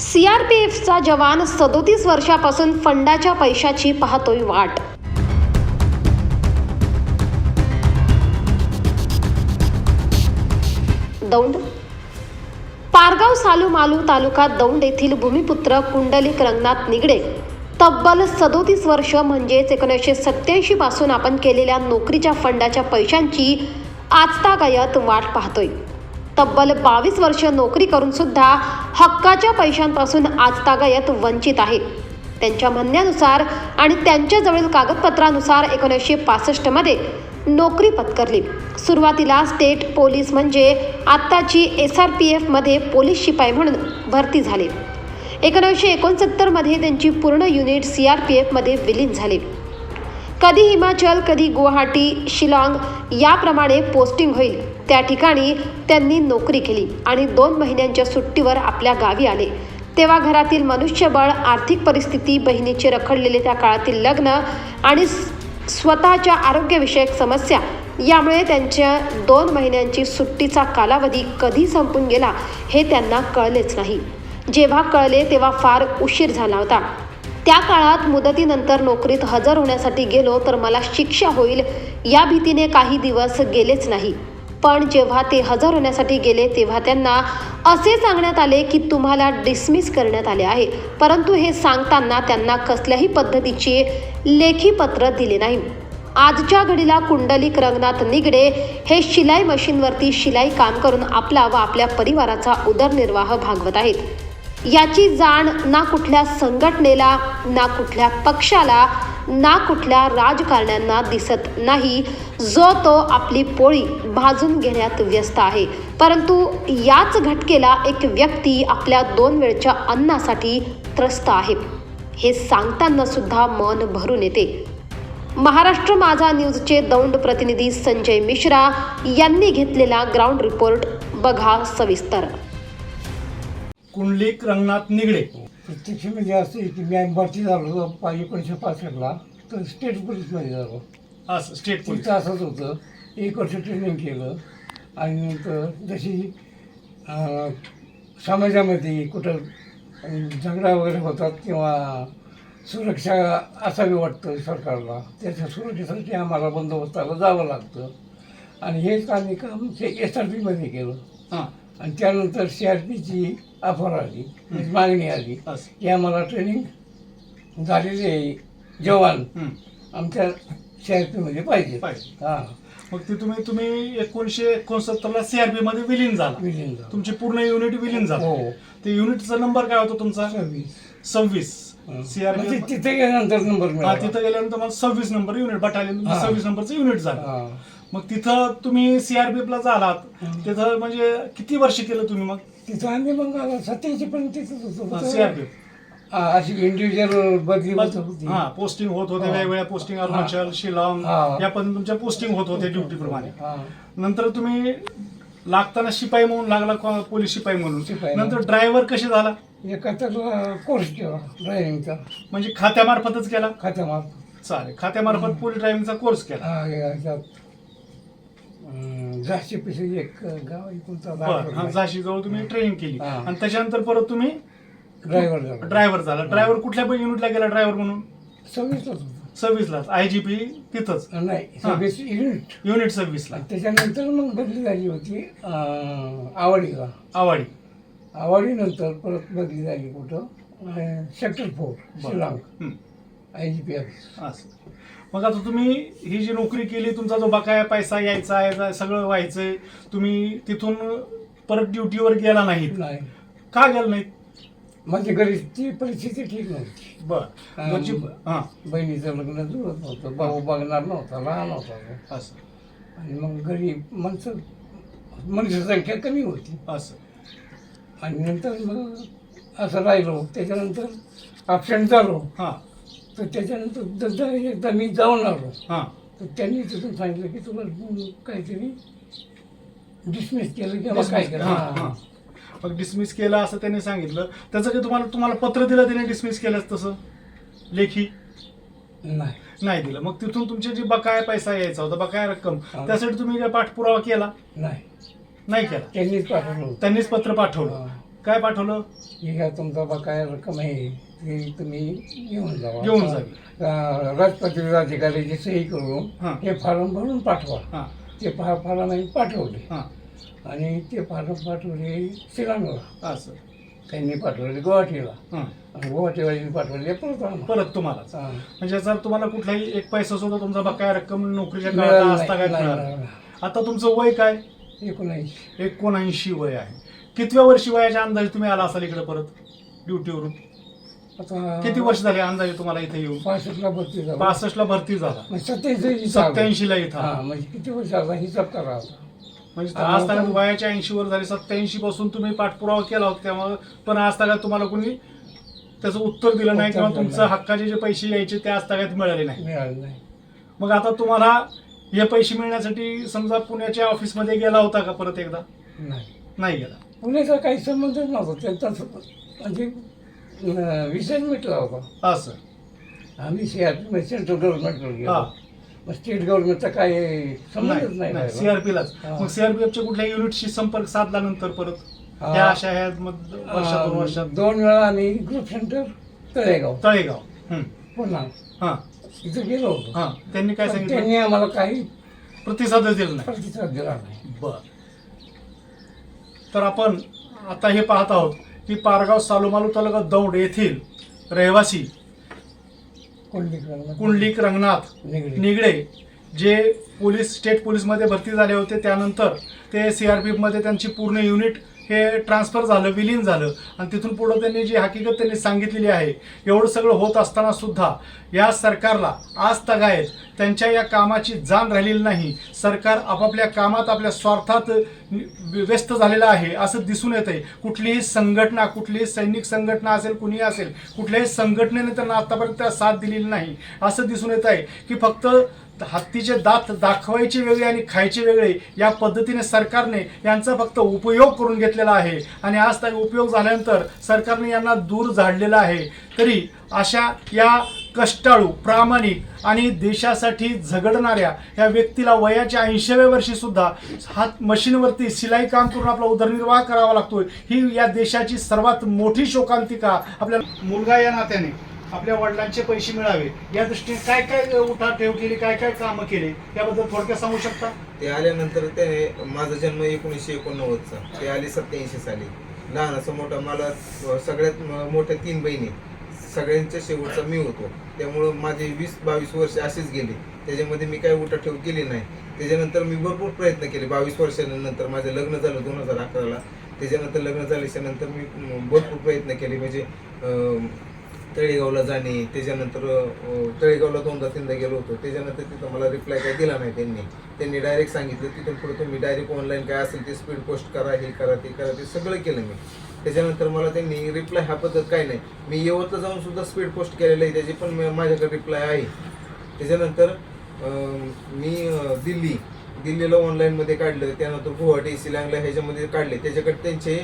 सीआरपीएफचा जवान सदोतीस वर्षापासून फंडाच्या पैशाची पाहतोय वाट. दौंड. पारगाव सालू मालू तालुका दौंड येथील भूमिपुत्र कुंडलिक रंगनाथ निगडे तब्बल सदोतीस वर्ष म्हणजेच एकोणीसशे सत्याऐंशी पासून आपण केलेल्या नोकरीच्या फंडाच्या पैशांची आजतागायत वाट पाहतोय. तब्बल बावीस वर्ष नोकरी करून सुद्धा हक्काच्या पैशांपासून आजतागायत वंचित आहे. त्यांच्या म्हणण्यानुसार आणि त्यांच्याजवळील कागदपत्रानुसार एकोणीसशे पासष्टमध्ये नोकरी पत्करली. सुरुवातीला स्टेट पोलीस म्हणजे आत्ताची एस आर पी एफमध्ये पोलीस शिपाई म्हणून भरती झाले. एकोणीसशे एकोणसत्तरमध्ये त्यांची पूर्ण युनिट सी आर पी एफमध्ये विलीन झाली. कधी हिमाचल कधी गुवाहाटी शिलाँग याप्रमाणे पोस्टिंग होईल. त्या ठिकाणी त्यांनी नोकरी केली आणि दोन महिन्यांच्या सुट्टीवर आपल्या गावी आले. तेव्हा घरातील मनुष्यबळ आर्थिक परिस्थिती बहिणीचे रखडलेले त्या काळातील लग्न आणि स्वतःच्या आरोग्यविषयक समस्या यामुळे त्यांच्या दोन महिन्यांची सुट्टीचा कालावधी कधी संपून गेला हे त्यांना कळलेच नाही. जेव्हा कळले तेव्हा फार उशीर झाला होता. त्या काळात मुदतीनंतर नोकरीत हजर होण्यासाठी गेलो तर मला शिक्षा होईल या भीतीने काही दिवस गेलेच नाही. पण जेव्हा ते हजर होण्यासाठी गेले तेव्हा त्यांना असे सांगण्यात आले की तुम्हाला डिसमिस करण्यात आले आहे. परंतु हे सांगताना त्यांना कसल्याही पद्धतीचे लेखी पत्र दिले नाही. आजच्या घडीला कुंडलिक रंगनाथ निगडे हे शिलाई मशीनवरती शिलाई काम करून आपला व आपल्या परिवाराचा उदरनिर्वाह भागवत आहेत. याची जाण ना कुठल्या संघटनेला ना कुठल्या पक्षाला ना कुठल्या राजकारण्यांना दिसत नाही. जो तो आपली पोळी भाजून घेण्यात व्यस्त आहे. परंतु याच घटकेला एक व्यक्ती आपल्या दोन वेळच्या अन्नासाठी त्रस्त आहे. हे सांगताना सुद्धा मन भरून येते. महाराष्ट्र माझा न्यूजचे दौंड प्रतिनिधी संजय मिश्रा यांनी घेतलेला ग्राउंड रिपोर्ट बघा सविस्तर. कुंडलिक रंगनाथ निगडे. प्रत्यक्ष म्हणजे असं आहे की मी भरती झालो एकोणीसशे पासष्टला. तर स्टेट पोलीसमध्ये झालो. असं स्टेट पोलीस तिथं असंच होतं. एक वर्ष ट्रेनिंग केलं. आणि नंतर जशी अं, समाजामध्ये कुठं अं, झगडा वगैरे होतात किंवा सुरक्षा असावी वाटतं सरकारला त्याच्या सुरक्षेसाठी आम्हाला बंदोबस्ताला जावं लागतं. आणि हेच आम्ही काम एस आर पीमध्ये केलं. हां. आणि त्यानंतर सी आर पीची ऑफर आली मागणी आली. असं. की आम्हाला ट्रेनिंग झालेले जवान. आमच्या सी आर पीमध्ये पाहिजे. हां. मग ते तुम्ही तुम्ही एकोणीसशे एकोणसत्तरला सीआरपी मध्ये विलीन झाला. विलीन झालं. तुमची पूर्ण युनिट विलीन झाला. हो. ते युनिटचा नंबर काय होता तुमचा? सव्वीस. सव्वीस. सीआरपी म्हणजे तिथे गेल्यानंतर नंबर मिळाला. तिथं गेल्यानंतर मला सव्वीस नंबर युनिट बटालियन हा. सव्वीस नंबरचं युनिट झालं. हां. मग तिथं तुम्ही सीआरपीएफ ला झालात. तिथं म्हणजे किती वर्ष केलं तुम्ही मग? तिथं आम्ही मग सत्याऐंशी पर्यंत तिथंच होतो. सीआरपीएफ अशी इंडिव्हिज्युअल बदली होत होती. हा पोस्टिंग होत होते. वेगवेगळ्या पोस्टिंग अरुणाचल शिलाँग हा. या पण तुमच्या पोस्टिंग होत होते ड्युटी प्रमाणे. हां. नंतर तुम्ही लागताना शिपाई म्हणून लागला को- पोलीस शिपाई म्हणून? शिपाई नंतर ड्रायव्हर कसे झाला? एका तर कोर्स केला ड्रायव्हिंगचा म्हणजे खात्यामार्फतच केला? खात्यामार्फत. चालेल. खात्यामार्फत पोलीस ड्रायव्हिंगचा कोर्स केला. हा, याच्यात, अं, झाशी पिशी एक गाव आहे कोणता झाशी जवळ तुम्ही ट्रेनिंग केली. हा. आणि त्याच्यानंतर परत तुम्ही ड्रायव्हर झाला. ड्रायव्हर झाला. ड्रायव्हर कुठल्या पण युनिटला गेला ड्रायव्हर म्हणून? सव्वीसलाच होतो. सव्वीसला आयजीपी तिथंच. नाही हा. सव्वीस युनिट युनिट सव्वीसला. त्याच्यानंतर मग बदली झाली होती अं, आवडीला. आवाडी. आवडीनंतर परत बदली झाली कुठं? Sector four. Shillong. I G P असं मग आता तुम्ही ही जी नोकरी केली तुमचा जो बकाया पैसा यायचा यायचा सगळं व्हायचंय तुम्ही तिथून परत ड्युटीवर गेला नाहीत? नाही. का गेला नाहीत? म्हणजे घरीची परिस्थिती ठीक नव्हती. बर. हा. हा. बहिणीचं लग्न जुळत नव्हतं. भाऊ बघणार नव्हता लहान होता तो. असं. आणि मग घरी माणसं मनुष्य संख्या कमी होती. असं. आणि नंतर मग असं राहिलो. त्याच्यानंतर ॲबसेंट झालो. हा. तर त्याच्यानंतर जसं एकदा मी जाऊन आलो. हा. तर त्यांनी तिथून सांगितलं की तुला काहीतरी डिसमिस केलं किंवा काय केलं. हा, हा. मग डिसमिस केलं असं त्याने सांगितलं. त्याचं काही तुम्हाला तुम्हाला पत्र दिलं त्याने डिसमिस केलं तसं? लेखी? नाही. नाही दिलं. मग तिथून तुमचे जी बकाया पैसा यायचा होता बकाया रक्कम हा. त्यासाठी तुम्ही काय पाठपुरावा केला? नाही. नाही केला. त्यांनीच पाठवलं होतं. त्यांनीच पत्र पाठवलं. हा. काय पाठवलं? ही काय तुमचा बकाया रक्कम आहे. ती तुम्ही घेऊन जावा. घेऊन जावी. राजपत्रित अधिकाऱ्याची सही करून हा. हे फॉर्म भरून पाठवा. हा. ते फा फॉर्म आम्ही पाठवले. हा. आणि ते फॉर्म पाठवले शिलांगला असं. त्यांनी पाठवले गुवाहाटीला. हा. आणि गुवाहाटीवाल्यांनी पाठवले परत. परत तुम्हालाच. हा. म्हणजे जर तुम्हाला कुठलाही एक पैसा सुद्धा तुमचा बकाया रक्कम नोकरीच्या काळात असता काय मिळाला? आता तुमचं वय काय? एकोणऐंशी. एकोणऐंशी वय आहे. कितव्या वर्षी वयाच्या अंदाजे तुम्ही आला असाल इकडे परत? ड्युटीवरून? आता किती वर्ष झाले अंदाजे तुम्हाला इथे येऊन? पासष्टला भरती झाला. ला भरती झाला. म्हणजे सत्याऐंशी सत्याऐंशी ला इथं हा. म्हणजे किती वर्षाचा हिसाब करा आता. म्हणजे आज मग- वयाच्या ऐंशी वर झाले. सत्याऐंशी पासून तुम्ही पाठपुरावा केला होता त्यामुळे पण आज तागात तुम्हाला कोणी त्याचं उत्तर दिलं नाही उत्तर किंवा दिलं तुमचं नाही. हक्काचे जे पैसे यायचे ते आज तागात मिळाले नाही. मिळालं नाही. मग आता तुम्हाला हे पैसे मिळण्यासाठी समजा पुण्याच्या ऑफिसमध्ये गेला होता का परत एकदा? नाही. नाही गेला. पुण्याचा काही संबंधच नव्हता. त्यांचा म्हणजे विषय मिटला होता. असं. आम्ही सीआरपी सेंट्रल गव्हर्नमेंटवर हा. गेलो. मग स्टेट गव्हर्नमेंटचा काही संबंधच नाही राहिला. सीआरपीलाच हा. मग सीआरपीएफच्या कुठल्या युनिटशी संपर्क साधल्यानंतर परत? हा. ह्या अशा ह्या मध- वर्षात दोन वर्षात. अं, दोन वेळा आम्ही ग्रुप सेंटर तळेगाव. तळेगाव. पुन्हा. हा. इथं गेलो होतो. हा. त्यांनी काय पण सांगितलं? त्यांनी आम्हाला काही प्रतिसादच दिला नाही. प्रतिसाद दिला नाही. बर. तर आपण आता हे पाहत आहोत. की पारगाव सालोमालू तालुका दौंड येथील रहिवासी कुंडलिक रंगनाथ. निगडी. जे पोलीस स्टेट पोलीसमध्ये भरती झाले होते त्यानंतर ते सी आर पी एफमध्ये त्यांची पूर्ण युनिट हे ट्रान्सफर झालं विलीन झालं. आणि तिथून पुढं त्यांनी जी हकीकत त्यांनी सांगितलेली आहे एवढं सगळं होत असताना सुद्धा या सरकारला आज तगायत त्यांच्या या कामाची जाण राहिलेली नाही. सरकार आपापल्या कामात आपल्या स्वार्थात व्यस्त झालेलं आहे असं दिसून येत आहे कुठलीही संघटना कुठलीही सैनिक संघटना असेल कुणीही असेल कुठल्याही संघटनेने त्यांना आतापर्यंत साथ दिलेली नाही. असं दिसून येत आहे की फक्त हत्तीचे दात दाखवायचे वेगळे आणि खायचे वेगळे या पद्धतीने सरकारने यांचा फक्त उपयोग करून घेतलेला आहे. आणि आज त्या उपयोग झाल्यानंतर सरकारने यांना दूर झाडलेला आहे. तरी अशा या कष्टाळू प्रामाणिक आणि देशासाठी झगडणाऱ्या या व्यक्तीला वयाच्या ऐंशीव्या वर्षी सुद्धा हात मशीनवरती शिलाई काम करून आपला उदरनिर्वाह करावा लागतोय. ही या देशाची सर्वात मोठी शोकांतिका आपल्या मुलगा या नात्याने. आपल्या वडिलांचे पैसे मिळावे. या दृष्टीने काय काय उठाठेव केली काय काय कामं केली याबद्दल थोडक्यात सांगू शकता? ते आल्यानंतर त्याने माझा जन्म एकोणीसशे एकोणनव्वदचा. ते आले सत्याऐंशी साली. लहानाचं मोठा मला सगळ्यात मोठ्या तीन बहिणी. सगळ्यांच्या शेवटचा मी होतो. त्यामुळं माझे वीस बावीस वर्ष असेच गेले. त्याच्यामध्ये मी काय उठाठेव केली नाही. त्याच्यानंतर मी भरपूर प्रयत्न केले. बावीस वर्षानंतर माझं लग्न झालं दोन हजार अकराला. त्याच्यानंतर लग्न झाल्याच्यानंतर मी भरपूर प्रयत्न केले. म्हणजे तळेगावला जाणे त्याच्यानंतर तळेगावला दोनदा तीनदा गेलो होतो. त्याच्यानंतर तिथं मला रिप्लाय काय दिला नाही त्यांनी. त्यांनी डायरेक्ट सांगितलं तिथून पुढे तुम्ही डायरेक्ट ऑनलाईन काय असेल ते स्पीड पोस्ट करा हे करा ते करा ते सगळं केलं मी. त्याच्यानंतर मला त्यांनी रिप्लाय हा पद्धत काय नाही. मी येवतला जाऊन सुद्धा स्पीड पोस्ट केलेलं आहे त्याची पण माझ्याकडे रिप्लाय आहे. त्याच्यानंतर मी दिल्ली दिल्लीला ऑनलाईनमध्ये काढलं त्यानंतर गुवाहाटी सिलांगला ह्याच्यामध्ये काढले. त्याच्याकडे त्यांचे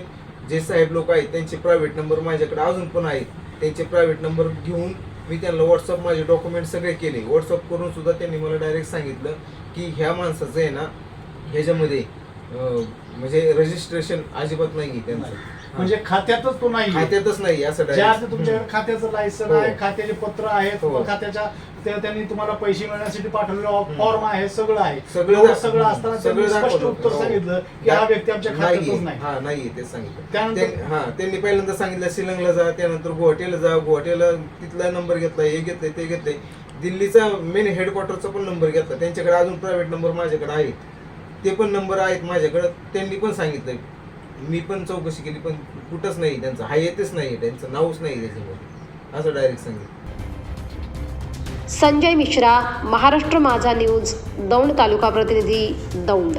जे साहेब लोक आहेत त्यांचे प्रायव्हेट नंबर माझ्याकडे अजून पण आहेत. त्यांचे प्रायव्हेट नंबर घेऊन मी त्यांना व्हॉट्सअप माझे डॉक्युमेंट सगळे केले. व्हॉट्सअप करून सुद्धा त्यांनी मला डायरेक्ट सांगितलं की ह्या माणसाचं आहे ना ह्याच्यामध्ये म्हणजे रजिस्ट्रेशन अजिबात नाही आहे त्यांचं. म्हणजे खात्यातच तो नाही खात्यातच नाही असं ज्या तुमच्याकडे खात्याचं लायसन हो. आहे खात्याचे पत्र आहेत हो. खात्याच्या त्या- त्यांनी तुम्हाला पैसे मिळण्यासाठी पाठवलेलं फॉर्म आहे सगळं आहे. सगळं एवढं सगळं असताना त्यांनी सगळं स्पष्ट दाखवलं. उत्तर हो. सांगितलं की हा व्यक्ती आमच्या खात्यातच नाहीये. नाही. हा नाही ते सांगितलं. त्यानंतर- त्यां- हा त्यांनी पहिल्यांदा सांगितलं शिलंगला जा त्यानंतर गुवाहाटीला जा गुवाहाटीला तिथला नंबर घेतला हे घेतलंय ते घेतलंय. दिल्लीचा मेन हेडक्वार्टरचा पण नंबर घेतला. त्यांच्याकडे अजून प्रायव्हेट नंबर माझ्याकडे आहेत. ते पण नंबर आहेत माझ्याकडे. त्यांनी पण सांगितलं मी पण चौकशी केली पण कुठंच नाही त्यांचं हा येतच नाही त्यांचं नावच नाही त्याच्यामध्ये. असं डायरेक्ट सांगितलं. संजय मिश्रा महाराष्ट्र माझा न्यूज दौंड तालुका प्रतिनिधी दौंड.